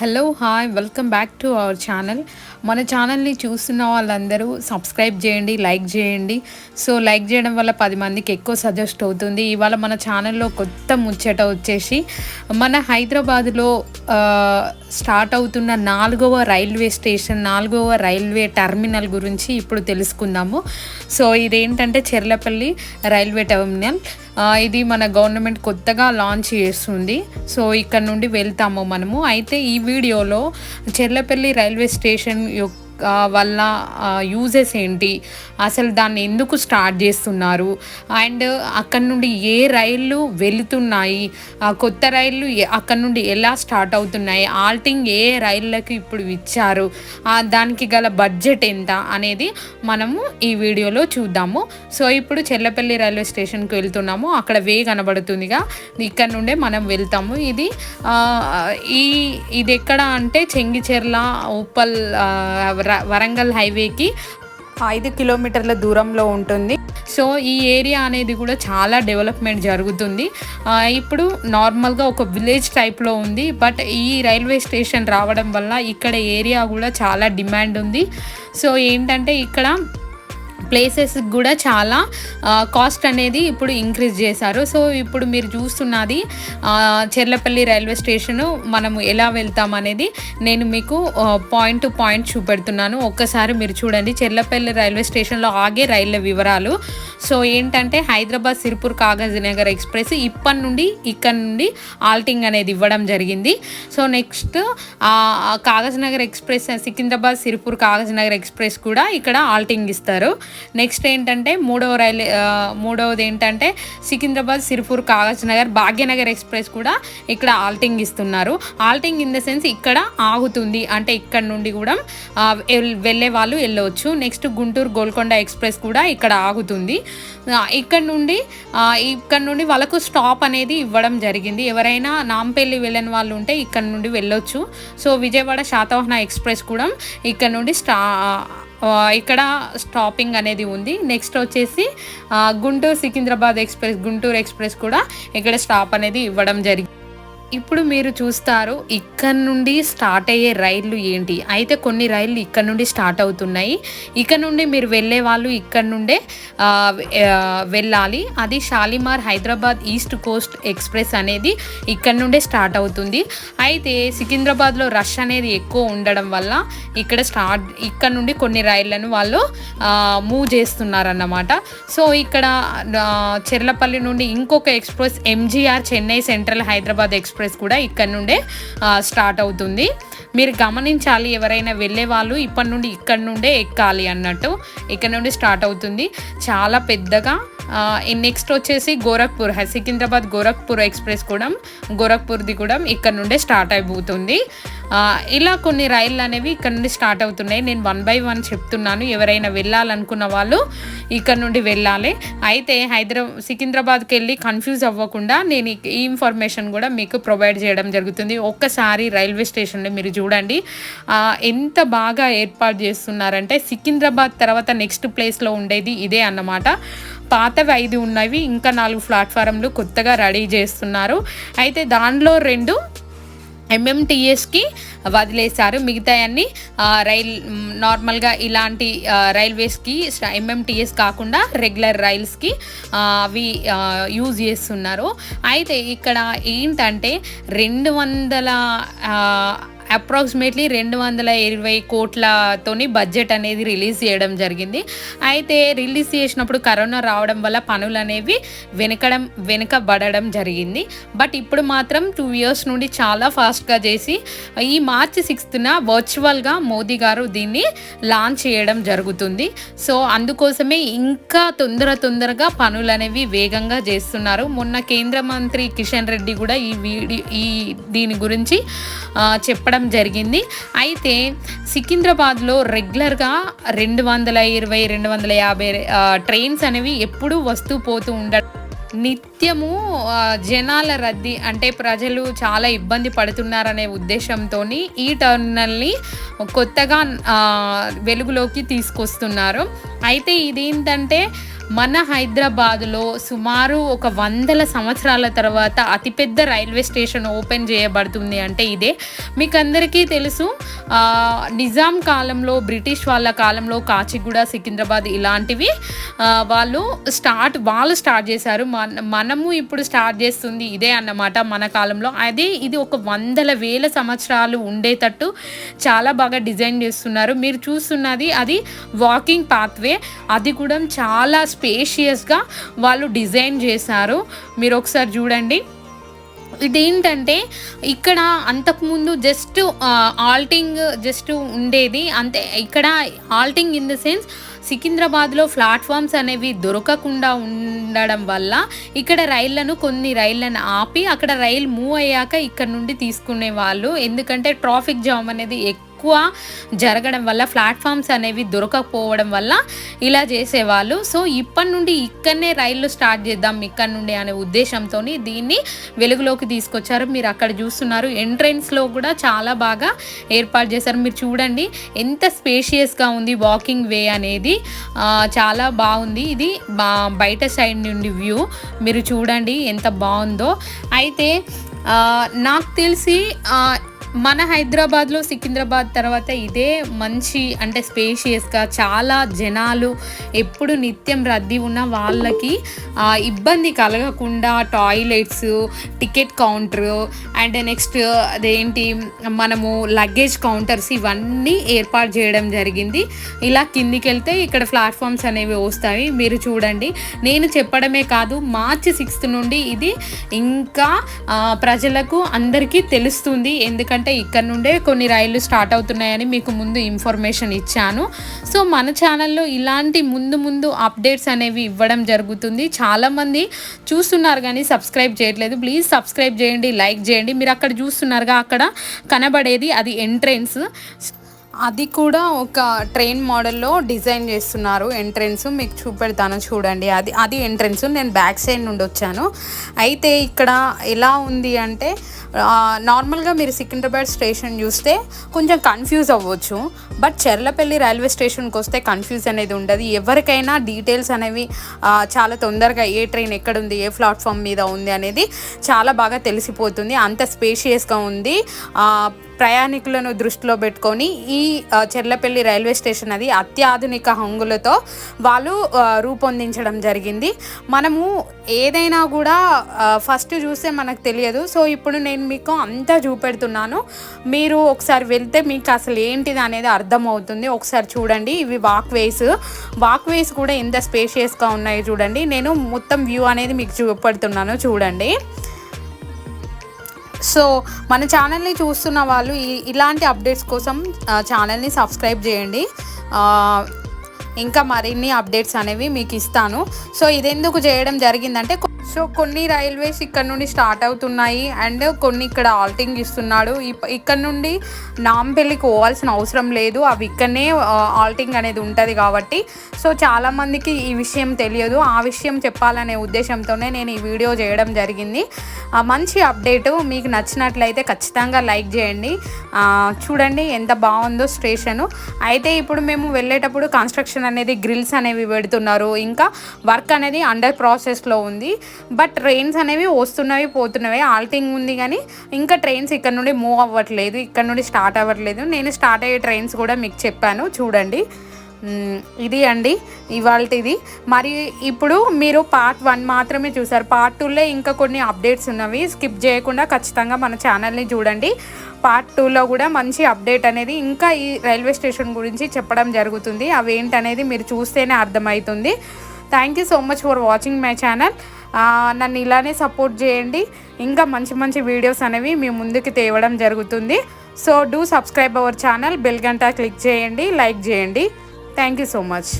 Hello hi welcome back to our channel మన ఛానల్ని చూస్తున్న వాళ్ళందరూ సబ్స్క్రైబ్ చేయండి లైక్ చేయండి. సో లైక్ చేయడం వల్ల పది మందికి ఎక్కువ సజెస్ట్ అవుతుంది. ఇవాళ మన ఛానల్లో కొత్త ముచ్చట వచ్చేసి మన హైదరాబాద్లో స్టార్ట్ అవుతున్న నాలుగవ రైల్వే స్టేషన్ నాలుగవ రైల్వే టర్మినల్ గురించి ఇప్పుడు తెలుసుకుందాము. సో ఇదేంటంటే చెర్లపల్లి రైల్వే టర్మినల్. ఇది మన గవర్నమెంట్ కొత్తగా లాంచ్ చేస్తుంది. సో ఇక్కడ నుండి వెళ్తాము మనము. అయితే ఈ వీడియోలో చెర్లపల్లి రైల్వే స్టేషన్ యొక్క వల్ల యూజెస్ ఏంటి? అసలు దాన్ని ఎందుకు స్టార్ట్ చేస్తున్నారు? అండ్ అక్కడ నుండి ఏ రైళ్ళు వెళుతున్నాయి? కొత్త రైళ్ళు అక్కడ నుండి ఎలా స్టార్ట్ అవుతున్నాయి? ఆల్టింగ్ ఏ రైళ్ళకి ఇప్పుడు ఇచ్చారు? దానికి గల బడ్జెట్ ఎంత? అనేది మనము ఈ వీడియోలో చూద్దాము. సో ఇప్పుడు చెల్లపల్లి రైల్వే స్టేషన్కి వెళ్తున్నాము. అక్కడ వే కనబడుతుందిగా. ఇక్కడ నుండే మనం వెళ్తాము. ఇది ఈ ఇది ఎక్కడ అంటే చెంగిచెర్ల ఉప్పల్ వరంగల్ హైవేకి ఐదు కిలోమీటర్ల దూరంలో ఉంటుంది. సో ఈ ఏరియా అనేది కూడా చాలా డెవలప్మెంట్ జరుగుతుంది. ఇప్పుడు నార్మల్గా ఒక విలేజ్ టైప్లో ఉంది బట్ ఈ రైల్వే స్టేషన్ రావడం వల్ల ఇక్కడ ఏరియా కూడా చాలా డిమాండ్ ఉంది. సో ఏంటంటే ఇక్కడ ప్లేసెస్ కూడా చాలా కాస్ట్ అనేది ఇప్పుడు ఇంక్రీజ్ చేశారు. సో ఇప్పుడు మీరు చూస్తున్నది చెర్లపల్లి రైల్వే స్టేషను మనము ఎలా వెళ్తాం అనేది నేను మీకు పాయింట్ టు పాయింట్ చూపెడుతున్నాను. ఒక్కసారి మీరు చూడండి చెర్లపల్లి రైల్వే స్టేషన్లో ఆగే రైళ్ళ వివరాలు. సో ఏంటంటే హైదరాబాద్ సిరిపూర్ కాగజ్ నగర్ ఎక్స్ప్రెస్ ఇప్పటి నుండి ఇక్కడ నుండి ఆల్టింగ్ అనేది ఇవ్వడం జరిగింది. So next Kagaz Nagar express Secunderabad Sirpur Kagaz Nagar express కూడా ఇక్కడ ఆల్టింగ్ ఇస్తారు. నెక్స్ట్ ఏంటంటే మూడవ రైలు మూడవది ఏంటంటే సికింద్రాబాద్ సిరిపూర్ కాగజ్ నగర్ భాగ్యనగర్ ఎక్స్ప్రెస్ కూడా ఇక్కడ ఆల్టింగ్ ఇస్తున్నారు. ఆల్టింగ్ ఇన్ ద సెన్స్ ఇక్కడ ఆగుతుంది. అంటే ఇక్కడ నుండి కూడా వెళ్ళే వాళ్ళు వెళ్ళవచ్చు. నెక్స్ట్ గుంటూరు గోల్కొండ ఎక్స్ప్రెస్ కూడా ఇక్కడ ఆగుతుంది. ఇక్కడ నుండి ఇక్కడ నుండి వాళ్ళకు స్టాప్ అనేది ఇవ్వడం జరిగింది. ఎవరైనా నాంపల్లి వెళ్ళని వాళ్ళు ఉంటే ఇక్కడ నుండి వెళ్ళొచ్చు. సో విజయవాడ శాతవాహన ఎక్స్ప్రెస్ కూడా ఇక్కడ నుండి స్టా ఇక్కడ స్టాపింగ్ అనేది ఉంది. నెక్స్ట్ వచ్చేసి గుంటూరు సికింద్రాబాద్ ఎక్స్ప్రెస్ గుంటూరు ఎక్స్ప్రెస్ కూడా ఇక్కడ స్టాప్ అనేది ఇవ్వడం జరిగింది ఇప్పుడు మీరు చూస్తారు ఇక్కడ నుండి స్టార్ట్ అయ్యే రైళ్ళు ఏంటి? అయితే కొన్ని రైళ్ళు ఇక్కడ నుండి స్టార్ట్ అవుతున్నాయి. ఇక్కడ నుండి మీరు వెళ్ళే వాళ్ళు ఇక్కడ నుండే వెళ్ళాలి. అది Shalimar Hyderabad East Coast express అనేది ఇక్కడ నుండే స్టార్ట్ అవుతుంది. అయితే సికింద్రాబాద్లో రష్ అనేది ఎక్కువ ఉండడం వల్ల ఇక్కడ స్టార్ట్ ఇక్కడ నుండి కొన్ని రైళ్ళను వాళ్ళు మూవ్ చేస్తున్నారన్నమాట. సో ఇక్కడ చెర్లపల్లి నుండి ఇంకొక express MGR Chennai Central Hyderabad express కూడా ఇక్కడ నుండే స్టార్ట్ అవుతుంది. మీరు గమనించాలి ఎవరైనా వెళ్ళే వాళ్ళు ఇప్పటి నుండి ఇక్కడ నుండే ఎక్కాలి అన్నట్టు ఇక్కడ నుండి స్టార్ట్ అవుతుంది. చాలా పెద్దగా నెక్స్ట్ వచ్చేసి గోరఖ్పూర్ హై- సికింద్రాబాద్ గోరఖ్పూర్ ఎక్స్ప్రెస్ కూడా గోరఖ్పూర్ది కూడా ఇక్కడ నుండే స్టార్ట్ అయిపోతుంది. ఇలా కొన్ని రైళ్ళు అనేవి ఇక్కడ నుండి స్టార్ట్ అవుతున్నాయి. నేను వన్ బై వన్ చెప్తున్నాను. ఎవరైనా వెళ్ళాలనుకున్న వాళ్ళు ఇక్కడ నుండి వెళ్ళాలి. అయితే హైదరాబాద్ సికింద్రాబాద్కి వెళ్ళి కన్ఫ్యూజ్ అవ్వకుండా నేను ఈ- ఇన్ఫర్మేషన్ కూడా మీకు ప్రొవైడ్ చేయడం జరుగుతుంది. ఒక్కసారి రైల్వే స్టేషన్లో మీరు చూడండి. ఎంత బాగా ఏర్పాటు చేస్తున్నారంటే సికింద్రాబాద్ తర్వాత నెక్స్ట్ ప్లేస్లో ఉండేది ఇదే అన్నమాట. పాతవి ఐదు ఉన్నవి. ఇంకా నాలుగు ప్లాట్ఫారంలు కొత్తగా రెడీ చేస్తున్నారు. అయితే దానిలో రెండు ఎంఎంటీఎస్కి వదిలేశారు. మిగతా అన్ని రైల్ నార్మల్గా ఇలాంటి రైల్వేస్కి ఎంఎంటీఎస్ కాకుండా రెగ్యులర్ రైల్స్కి అవి యూజ్ చేస్తున్నారు. అయితే ఇక్కడ ఏంటంటే రెండు వందల అప్రాక్సిమేట్లీ రెండు వందల ఇరవై కోట్లతోని బడ్జెట్ అనేది రిలీజ్ చేయడం జరిగింది. అయితే రిలీజ్ చేసినప్పుడు కరోనా రావడం వల్ల పనులు అనేవి వెనకడం వెనకబడడం జరిగింది. బట్ ఇప్పుడు మాత్రం టూ ఇయర్స్ నుండి చాలా ఫాస్ట్గా చేసి ఈ మార్చి సిక్స్త్న వర్చువల్గా మోదీ గారు దీన్ని లాంచ్ చేయడం జరుగుతుంది. సో అందుకోసమే ఇంకా తొందర తొందరగా పనులు అనేవి వేగంగా చేస్తున్నారు. మొన్న కేంద్ర మంత్రి కిషన్ రెడ్డి కూడా ఈ వీడియో ఈ దీని గురించి చెప్పడం చెప్పడం జరిగింది. అయితే సికింద్రాబాద్లో రెగ్యులర్గా రెండు వందల ఇరవై రెండు వందల యాభై ట్రైన్స్ అనేవి ఎప్పుడూ వస్తూ పోతూ ఉండ నిత్యము జనాల రద్దీ అంటే ప్రజలు చాలా ఇబ్బంది పడుతున్నారనే ఉద్దేశంతో ఈ టర్మినల్ని కొత్తగా వెలుగులోకి తీసుకొస్తున్నారు. అయితే ఇదేంటంటే మన హైదరాబాదులో సుమారు ఒక వందల సంవత్సరాల తర్వాత అతిపెద్ద రైల్వే స్టేషన్ ఓపెన్ చేయబడుతుంది అంటే ఇదే. మీకు అందరికీ తెలుసు నిజాం కాలంలో బ్రిటిష్ వాళ్ళ కాలంలో కాచిగూడ సికింద్రాబాద్ ఇలాంటివి వాళ్ళు స్టార్ట్ వాళ్ళు స్టార్ట్ చేశారు. మన మనము ఇప్పుడు స్టార్ట్ చేస్తుంది ఇదే అన్నమాట మన కాలంలో. అదే ఇది ఒక వందల వేల సంవత్సరాలు ఉండేటట్టు చాలా బాగా డిజైన్ చేస్తున్నారు. మీరు చూస్తున్నది అది వాకింగ్ పాత్వే. అది కూడా చాలా స్పేషియస్గా వాళ్ళు డిజైన్ చేశారు. మీరు ఒకసారి చూడండి. ఇదేంటంటే ఇక్కడ అంతకుముందు జస్ట్ ఆల్టింగ్ జస్ట్ ఉండేది. అంతే ఇక్కడ ఆల్టింగ్ ఇన్ ద సెన్స్ సికింద్రాబాద్లో ప్లాట్ఫామ్స్ అనేవి దొరకకుండా ఉండడం వల్ల ఇక్కడ రైళ్ళను కొన్ని రైళ్ళను ఆపి అక్కడ రైలు మూవ్ అయ్యాక ఇక్కడ నుండి తీసుకునే వాళ్ళు ఎందుకంటే ట్రాఫిక్ జామ్ అనేది ఎక్కువ ఎక్కువ జరగడం వల్ల ప్లాట్ఫామ్స్ అనేవి దొరకకపోవడం వల్ల ఇలా చేసేవాళ్ళు. సో ఇప్పటి నుండి ఇక్కడనే రైళ్ళు స్టార్ట్ చేద్దాం ఇక్కడ నుండి అనే ఉద్దేశంతో దీన్ని వెలుగులోకి తీసుకొచ్చారు. మీరు అక్కడ చూస్తున్నారు ఎంట్రెన్స్లో కూడా చాలా బాగా ఏర్పాటు చేశారు. మీరు చూడండి ఎంత స్పేషియస్గా ఉంది వాకింగ్ వే అనేది. చాలా బాగుంది. ఇది బయట సైడ్ నుండి వ్యూ మీరు చూడండి ఎంత బాగుందో. అయితే నాకు తెలిసి మన హైదరాబాద్లో సికింద్రాబాద్ తర్వాత ఇదే మంచి అంటే స్పేషియస్గా చాలా జనాలు ఎప్పుడు నిత్యం రద్దీ ఉన్న వాళ్ళకి ఇబ్బంది కలగకుండా toilets ticket counter and next అదేంటి మనము లగేజ్ కౌంటర్స్ ఇవన్నీ ఏర్పాటు చేయడం జరిగింది. ఇలా కిందికి వెళ్తే ఇక్కడ ప్లాట్ఫామ్స్ అనేవి వస్తాయి. మీరు చూడండి. నేను చెప్పడమే కాదు మార్చి సిక్స్త్ నుండి ఇది ఇంకా ప్రజలకు అందరికీ తెలుస్తుంది. ఎందుకంటే ఎందుకంటే ఇక్కడ నుండే కొన్ని రైళ్ళు స్టార్ట్ అవుతున్నాయని మీకు ముందు ఇన్ఫర్మేషన్ ఇచ్చాను. సో మన ఛానల్లో ఇలాంటి ముందు ముందు అప్డేట్స్ అనేవి ఇవ్వడం జరుగుతుంది. చాలామంది చూస్తున్నారు కానీ సబ్స్క్రైబ్ చేయట్లేదు. ప్లీజ్ సబ్స్క్రైబ్ చేయండి లైక్ చేయండి. మీరు అక్కడ చూస్తున్నారుగా అక్కడ కనబడేది అది ఎంట్రెన్స్. అది కూడా ఒక ట్రైన్ మోడల్లో డిజైన్ చేస్తున్నారు ఎంట్రెన్స్ మీకు చూపెడతాను చూడండి. అది అది ఎంట్రెన్స్ నేను బ్యాక్ సైడ్ నుండి వచ్చాను. అయితే ఇక్కడ ఎలా ఉంది అంటే నార్మల్గా మీరు సికింద్రాబాద్ స్టేషన్ చూస్తే కొంచెం కన్ఫ్యూజ్ అవ్వచ్చు. బట్ చెర్లపల్లి రైల్వే స్టేషన్కి వస్తే కన్ఫ్యూజ్ అనేది ఉండదు. ఎవరికైనా డీటెయిల్స్ అనేవి చాలా తొందరగా ఏ ట్రైన్ ఎక్కడ ఉంది ఏ ప్లాట్ఫామ్ మీద ఉంది అనేది చాలా బాగా తెలిసిపోతుంది. అంత స్పేషియస్గా ఉంది. ప్రయాణికులను దృష్టిలో పెట్టుకొని ఈ చెర్లపల్లి రైల్వే స్టేషన్ అది అత్యాధునిక హంగులతో వాళ్ళు రూపొందించడం జరిగింది. మనము ఏదైనా కూడా ఫస్ట్ చూస్తే మనకు తెలియదు. సో ఇప్పుడు నేను మీకు అంతా చూపెడుతున్నాను. మీరు ఒకసారి వెళ్తే మీకు అసలు ఏంటిది అనేది అర్థమవుతుంది. ఒకసారి చూడండి ఇవి వాక్వేస్. వాక్వేస్ కూడా ఎంత స్పేషియస్గా ఉన్నాయి చూడండి. నేను మొత్తం వ్యూ అనేది మీకు చూపెడుతున్నాను చూడండి. సో మన ఛానల్ని చూస్తున్న వాళ్ళు ఇలాంటి అప్డేట్స్ కోసం ఛానల్ని సబ్స్క్రైబ్ చేయండి. ఇంకా మరిన్ని అప్డేట్స్ అనేవి మీకు ఇస్తాను. సో ఇదెందుకు చేయడం జరిగిందంటే సో కొన్ని రైల్వేస్ ఇక్కడ నుండి స్టార్ట్ అవుతున్నాయి అండ్ కొన్ని ఇక్కడ ఆల్టింగ్ ఇస్తున్నాడు. ఇక్కడ నుండి నాంపల్లికి పోవాల్సిన అవసరం లేదు. అవి ఇక్కడనే ఆల్టింగ్ అనేది ఉంటుంది కాబట్టి. సో చాలామందికి ఈ విషయం తెలియదు. ఆ విషయం చెప్పాలనే ఉద్దేశంతోనే నేను ఈ వీడియో చేయడం జరిగింది. మంచి అప్డేటు మీకు నచ్చినట్లయితే ఖచ్చితంగా లైక్ చేయండి. చూడండి ఎంత బాగుందో స్టేషను. అయితే ఇప్పుడు మేము వెళ్ళేటప్పుడు కన్స్ట్రక్షన్ అనేది గ్రిల్స్ అనేవి పెడుతున్నారు. ఇంకా వర్క్ అనేది అండర్ ప్రాసెస్లో ఉంది. బట్ ట్రైన్స్ అనేవి వస్తున్నవి పోతున్నవి ఆల్టింగ్ ఉంది కానీ ఇంకా ట్రైన్స్ ఇక్కడ నుండి మూవ్ అవ్వట్లేదు ఇక్కడ నుండి స్టార్ట్ అవ్వట్లేదు. నేను స్టార్ట్ అయ్యే ట్రైన్స్ కూడా మీకు చెప్పాను చూడండి. ఇది అండి ఇవాళది మరి ఇప్పుడు మీరు పార్ట్ వన్ మాత్రమే చూసారు. పార్ట్ టూలో ఇంకా కొన్ని అప్డేట్స్ ఉన్నవి. స్కిప్ చేయకుండా ఖచ్చితంగా మన ఛానల్ని చూడండి. పార్ట్ టూలో కూడా మంచి అప్డేట్ అనేది ఇంకా ఈ రైల్వే స్టేషన్ గురించి చెప్పడం జరుగుతుంది. అవి ఏంటనేది మీరు చూస్తేనే అర్థమవుతుంది. Thank you so much for watching my channel. నన్ను ఇలానే సపోర్ట్ చేయండి. ఇంకా మంచి మంచి వీడియోస్ అనేవి మీ ముందుకు తేవడం జరుగుతుంది. So do subscribe our channel bell గంట క్లిక్ చేయండి లైక్ చేయండి. Thank you so much